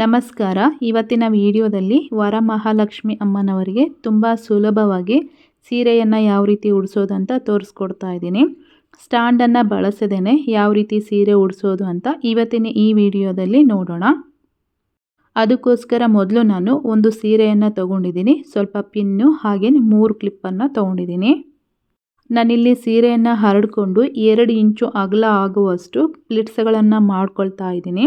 ನಮಸ್ಕಾರ. ಇವತ್ತಿನ ವಿಡಿಯೋದಲ್ಲಿ ವರಮಹಾಲಕ್ಷ್ಮಿ ಅಮ್ಮನವರಿಗೆ ತುಂಬ ಸುಲಭವಾಗಿ ಸೀರೆಯನ್ನು ಯಾವ ರೀತಿ ಉಡಿಸೋದಂತ ತೋರಿಸ್ಕೊಡ್ತಾ ಇದ್ದೀನಿ. ಸ್ಟ್ಯಾಂಡನ್ನು ಬಳಸದೇ ಯಾವ ರೀತಿ ಸೀರೆ ಉಡಿಸೋದು ಅಂತ ಇವತ್ತಿನ ಈ ವಿಡಿಯೋದಲ್ಲಿ ನೋಡೋಣ. ಅದಕ್ಕೋಸ್ಕರ ಮೊದಲು ನಾನು ಒಂದು ಸೀರೆಯನ್ನು ತೊಗೊಂಡಿದ್ದೀನಿ. ಸ್ವಲ್ಪ ಪಿನ್ನು ಹಾಗೆ ಮೂರು ಕ್ಲಿಪ್ಪನ್ನು ತೊಗೊಂಡಿದ್ದೀನಿ. ನಾನಿಲ್ಲಿ ಸೀರೆಯನ್ನು ಹರಡಿಕೊಂಡು ಎರಡು ಇಂಚು ಅಗಲ ಆಗುವಷ್ಟು ಪ್ಲಿಟ್ಸ್ಗಳನ್ನು ಮಾಡ್ಕೊಳ್ತಾ ಇದ್ದೀನಿ.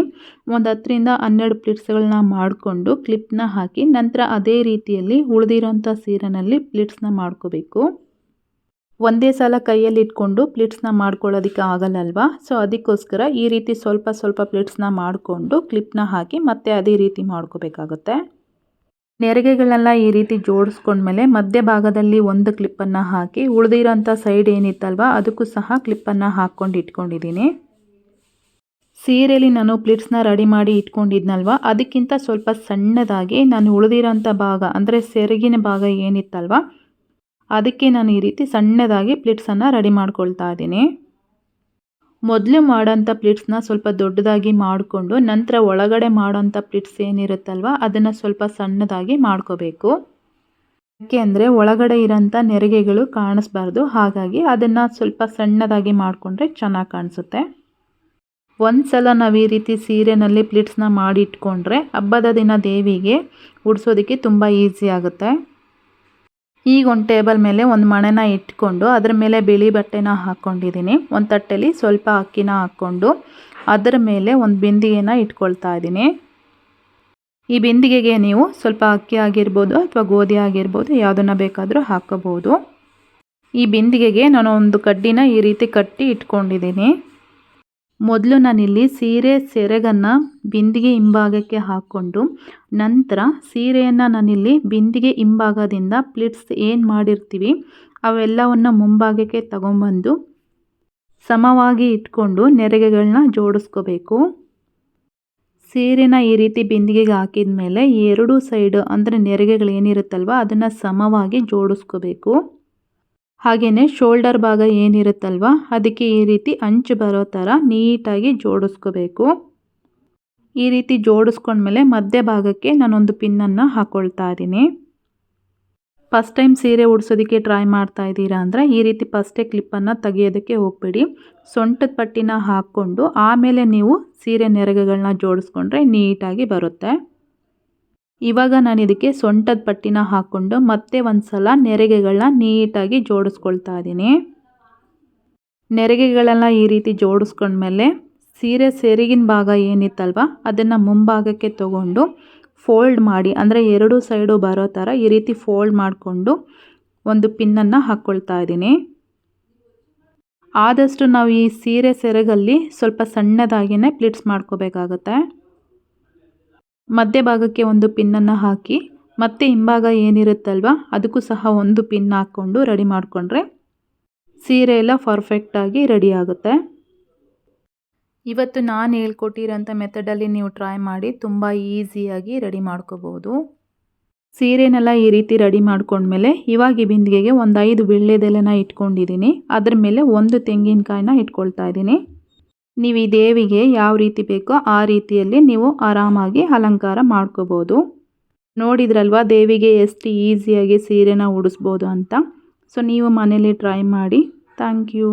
ಒಂದು ಹತ್ತರಿಂದ ಹನ್ನೆರಡು ಪ್ಲಿಟ್ಸ್ಗಳನ್ನ ಮಾಡಿಕೊಂಡು ಕ್ಲಿಪ್ನ ಹಾಕಿ ನಂತರ ಅದೇ ರೀತಿಯಲ್ಲಿ ಉಳಿದಿರೋಂಥ ಸೀರೆನಲ್ಲಿ ಪ್ಲಿಟ್ಸ್ನ ಮಾಡ್ಕೋಬೇಕು. ಒಂದೇ ಸಲ ಕೈಯಲ್ಲಿ ಇಟ್ಕೊಂಡು ಪ್ಲಿಟ್ಸ್ನ ಮಾಡ್ಕೊಳ್ಳೋದಕ್ಕೆ ಆಗಲ್ಲಲ್ವಾ? ಸೊ, ಅದಕ್ಕೋಸ್ಕರ ಈ ರೀತಿ ಸ್ವಲ್ಪ ಸ್ವಲ್ಪ ಪ್ಲಿಟ್ಸ್ನ ಮಾಡಿಕೊಂಡು ಕ್ಲಿಪ್ನ ಹಾಕಿ ಮತ್ತೆ ಅದೇ ರೀತಿ ಮಾಡ್ಕೋಬೇಕಾಗುತ್ತೆ. ನೆರಿಗೆಗಳನ್ನೆಲ್ಲ ಈ ರೀತಿ ಜೋಡಿಸ್ಕೊಂಡ್ಮೇಲೆ ಮಧ್ಯಭಾಗದಲ್ಲಿ ಒಂದು ಕ್ಲಿಪ್ಪನ್ನು ಹಾಕಿ ಉಳಿದಿರೋಂಥ ಸೈಡ್ ಏನಿತ್ತಲ್ವ ಅದಕ್ಕೂ ಸಹ ಕ್ಲಿಪ್ಪನ್ನು ಹಾಕ್ಕೊಂಡು ಇಟ್ಕೊಂಡಿದ್ದೀನಿ. ಸೀರೆಯಲ್ಲಿ ನಾನು ಪ್ಲಿಟ್ಸ್ನ ರೆಡಿ ಮಾಡಿ ಇಟ್ಕೊಂಡಿದ್ನಲ್ವ? ಅದಕ್ಕಿಂತ ಸ್ವಲ್ಪ ಸಣ್ಣದಾಗಿ ನಾನು ಉಳಿದಿರೋಂಥ ಭಾಗ, ಅಂದರೆ ಸೆರಗಿನ ಭಾಗ ಏನಿತ್ತಲ್ವ? ಅದಕ್ಕೆ ನಾನು ಈ ರೀತಿ ಸಣ್ಣದಾಗಿ ಪ್ಲಿಟ್ಸನ್ನು ರೆಡಿ ಮಾಡ್ಕೊಳ್ತಾ ಇದ್ದೀನಿ. ಮೊದಲು ಮಾಡೋಂಥ ಪ್ಲೇಟ್ಸ್ನ ಸ್ವಲ್ಪ ದೊಡ್ಡದಾಗಿ ಮಾಡಿಕೊಂಡು ನಂತರ ಒಳಗಡೆ ಮಾಡೋಂಥ ಪ್ಲೇಟ್ಸ್ ಏನಿರುತ್ತಲ್ವ, ಅದನ್ನು ಸ್ವಲ್ಪ ಸಣ್ಣದಾಗಿ ಮಾಡ್ಕೋಬೇಕು. ಯಾಕೆ ಅಂದರೆ ಒಳಗಡೆ ಇರೋಂಥ ನೆರಿಗೆಗಳು ಕಾಣಿಸ್ಬಾರ್ದು, ಹಾಗಾಗಿ ಅದನ್ನು ಸ್ವಲ್ಪ ಸಣ್ಣದಾಗಿ ಮಾಡಿಕೊಂಡ್ರೆ ಚೆನ್ನಾಗಿ ಕಾಣಿಸುತ್ತೆ. ಒಂದು ಸಲ ನಾವು ಈ ರೀತಿ ಸೀರೆನಲ್ಲಿ ಪ್ಲಿಟ್ಸ್ನ ಮಾಡಿಟ್ಕೊಂಡ್ರೆ ಹಬ್ಬದ ದಿನ ದೇವಿಗೆ ಉಡಿಸೋದಕ್ಕೆ ತುಂಬ ಈಸಿ ಆಗುತ್ತೆ. ಈಗ ಒಂದು ಟೇಬಲ್ ಮೇಲೆ ಒಂದು ಮಣೆನ ಇಟ್ಕೊಂಡು ಅದರ ಮೇಲೆ ಬಿಳಿ ಬಟ್ಟೆನ ಹಾಕ್ಕೊಂಡಿದ್ದೀನಿ ಒಂದು ತಟ್ಟೆಲಿ ಸ್ವಲ್ಪ ಅಕ್ಕಿನ ಹಾಕ್ಕೊಂಡು ಅದರ ಮೇಲೆ ಒಂದು ಬಿಂದಿಗೆನ ಇಟ್ಕೊಳ್ತಾ ಇದ್ದೀನಿ. ಈ ಬಿಂದಿಗೆಗೆ ನೀವು ಸ್ವಲ್ಪ ಅಕ್ಕಿ ಆಗಿರ್ಬೋದು ಅಥವಾ ಗೋಧಿ ಆಗಿರ್ಬೋದು ಯಾವುದನ್ನು ಬೇಕಾದರೂ ಹಾಕೋಬೋದು ಈ ಬಿಂದಿಗೆಗೆ ನಾನು ಒಂದು ಕಡ್ಡಿನ ಈ ರೀತಿ ಕಟ್ಟಿ ಇಟ್ಕೊಂಡಿದ್ದೀನಿ. ಮೊದಲು ನಾನಿಲ್ಲಿ ಸೀರೆ ಸೆರಗನ್ನು ಬಿಂದಿಗೆ ಹಿಂಭಾಗಕ್ಕೆ ಹಾಕ್ಕೊಂಡು ನಂತರ ಸೀರೆಯನ್ನು ನಾನಿಲ್ಲಿ ಬಿಂದಿಗೆ ಹಿಂಭಾಗದಿಂದ ಪ್ಲಿಟ್ಸ್ ಏನು ಮಾಡಿರ್ತೀವಿ ಅವೆಲ್ಲವನ್ನು ಮುಂಭಾಗಕ್ಕೆ ತಗೊಂಬಂದು ಸಮವಾಗಿ ಇಟ್ಕೊಂಡು ನೆರಿಗೆಗಳನ್ನ ಜೋಡಿಸ್ಕೋಬೇಕು. ಸೀರೆನ ಈ ರೀತಿ ಬಿಂದಿಗೆಗೆ ಹಾಕಿದ ಮೇಲೆ ಎರಡು ಸೈಡ್ ಅಂದರೆ ನೆರಿಗೆಗಳು ಏನಿರುತ್ತಲ್ವ ಅದನ್ನು ಸಮವಾಗಿ ಜೋಡಿಸ್ಕೋಬೇಕು. ಹಾಗೆಯೇ ಶೋಲ್ಡರ್ ಭಾಗ ಏನಿರುತ್ತಲ್ವ, ಅದಕ್ಕೆ ಈ ರೀತಿ ಅಂಚು ಬರೋ ಥರ ನೀಟಾಗಿ ಜೋಡಿಸ್ಕೋಬೇಕು. ಈ ರೀತಿ ಜೋಡಿಸ್ಕೊಂಡ್ಮೇಲೆ ಮಧ್ಯ ಭಾಗಕ್ಕೆ ನಾನೊಂದು ಪಿನ್ನನ್ನು ಹಾಕ್ಕೊಳ್ತಾ ಇದ್ದೀನಿ. ಫಸ್ಟ್ ಟೈಮ್ ಸೀರೆ ಉಡ್ಸೋದಕ್ಕೆ ಟ್ರೈ ಮಾಡ್ತಾ ಇದ್ದೀರಾ ಅಂದರೆ ಈ ರೀತಿ ಫಸ್ಟೇ ಕ್ಲಿಪ್ಪನ್ನು ತೆಗೆಯೋದಕ್ಕೆ ಹೋಗ್ಬೇಡಿ. ಸೊಂಟದ ಪಟ್ಟಿನ ಹಾಕ್ಕೊಂಡು ಆಮೇಲೆ ನೀವು ಸೀರೆ ನೆರಗಗಳನ್ನ ಜೋಡಿಸ್ಕೊಂಡ್ರೆ ನೀಟಾಗಿ ಬರುತ್ತೆ. ಇವಾಗ ನಾನು ಇದಕ್ಕೆ ಸೊಂಟದ ಪಟ್ಟಿನ ಹಾಕ್ಕೊಂಡು ಮತ್ತೆ ಒಂದು ಸಲ ನೆರಿಗೆಗಳನ್ನ ನೀಟಾಗಿ ಜೋಡಿಸ್ಕೊಳ್ತಾ ಇದ್ದೀನಿ ನೆರಿಗೆಗಳೆಲ್ಲ ಈ ರೀತಿ ಜೋಡಿಸ್ಕೊಂಡ್ಮೇಲೆ ಸೀರೆ ಸೆರಿಗಿನ ಭಾಗ ಏನಿತ್ತಲ್ವ, ಅದನ್ನು ಮುಂಭಾಗಕ್ಕೆ ತಗೊಂಡು ಫೋಲ್ಡ್ ಮಾಡಿ, ಅಂದರೆ ಎರಡು ಸೈಡು ಬರೋ ಥರ ಈ ರೀತಿ ಫೋಲ್ಡ್ ಮಾಡಿಕೊಂಡು ಒಂದು ಪಿನ್ನನ್ನು ಹಾಕ್ಕೊಳ್ತಾ ಇದ್ದೀನಿ ಆದಷ್ಟು ನಾವು ಈ ಸೀರೆ ಸೆರಗಲ್ಲಿ ಸ್ವಲ್ಪ ಸಣ್ಣದಾಗಿಯೇ ಪ್ಲಿಟ್ಸ್ ಮಾಡ್ಕೋಬೇಕಾಗತ್ತೆ. ಮಧ್ಯಭಾಗಕ್ಕೆ ಒಂದು ಪಿನ್ನನ್ನು ಹಾಕಿ, ಮತ್ತೆ ಹಿಂಭಾಗ ಏನಿರುತ್ತಲ್ವ, ಅದಕ್ಕೂ ಸಹ ಒಂದು ಪಿನ್ ಹಾಕ್ಕೊಂಡು ರೆಡಿ ಮಾಡಿಕೊಂಡ್ರೆ ಸೀರೆ ಎಲ್ಲ ಪರ್ಫೆಕ್ಟಾಗಿ ರೆಡಿ ಆಗುತ್ತೆ. ಇವತ್ತು ನಾನು ಹೇಳ್ಕೊಟ್ಟಿರೋಂಥ ಮೆಥಡಲ್ಲಿ ನೀವು ಟ್ರೈ ಮಾಡಿ ತುಂಬ ಈಸಿಯಾಗಿ ರೆಡಿ ಮಾಡ್ಕೋಬೋದು. ಸೀರೆನೆಲ್ಲ ಈ ರೀತಿ ರೆಡಿ ಮಾಡ್ಕೊಂಡ್ಮೇಲೆ ಇವಾಗ ಈ ಬಿಂದಿಗೆಗೆ ಒಂದು ಐದು ಬೆಳ್ಳೆದೆಲೆನ ಇಟ್ಕೊಂಡಿದ್ದೀನಿ. ಅದ್ರ ಮೇಲೆ ಒಂದು ತೆಂಗಿನಕಾಯಿನ ಇಟ್ಕೊಳ್ತಾ ಇದ್ದೀನಿ. ನೀವು ಈ ದೇವಿಗೆ ಯಾವ ರೀತಿ ಬೇಕೋ ಆ ರೀತಿಯಲ್ಲಿ ನೀವು ಆರಾಮಾಗಿ ಅಲಂಕಾರ ಮಾಡ್ಕೋಬೋದು. ನೋಡಿದ್ರಲ್ವ, ದೇವಿಗೆ ಎಷ್ಟು ಈಸಿಯಾಗಿ ಸೀರೆನ ಉಡಿಸ್ಬೋದು ಅಂತ. ಸೊ ನೀವು ಮನೇಲಿ ಟ್ರೈ ಮಾಡಿ. Thank you